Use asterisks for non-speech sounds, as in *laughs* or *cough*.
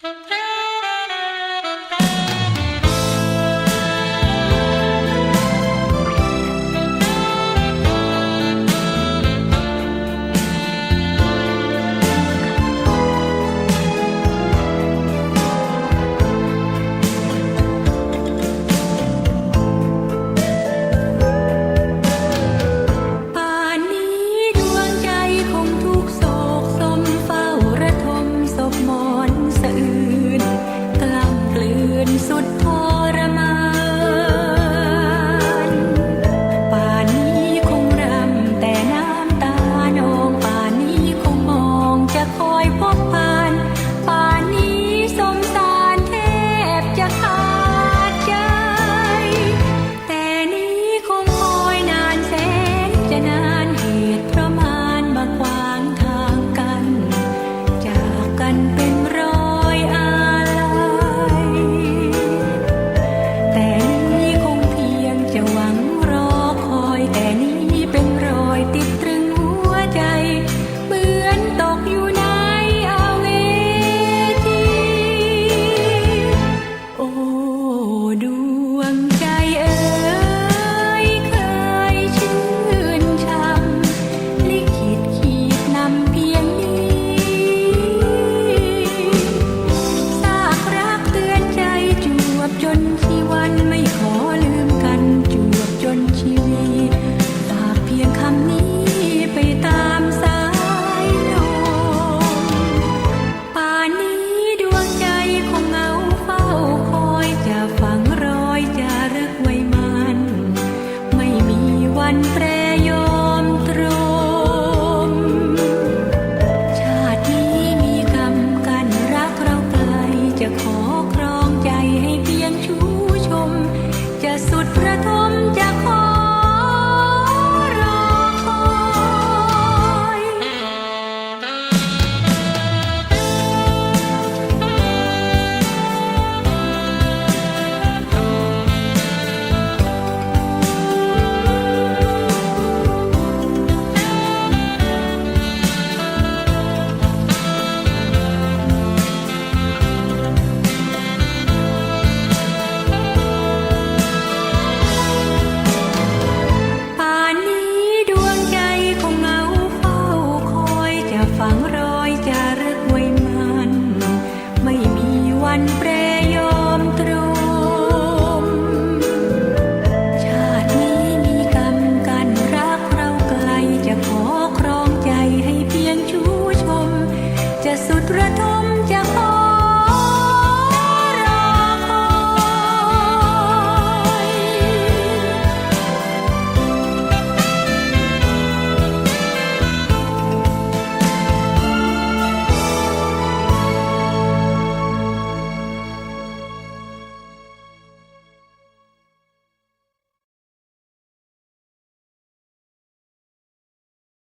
Hey! *laughs* สุดทรมานป่านนี้คงรำแต่น้ำตานองป่านนี้คงมองจะคอยพบผ่าน ป่านนี้สงสารแทบจะขาดใจ แต่นี้คงคอยนานแสนจะนานเหตุเระมานมาขวางทางกัน จากกัน สุดพระท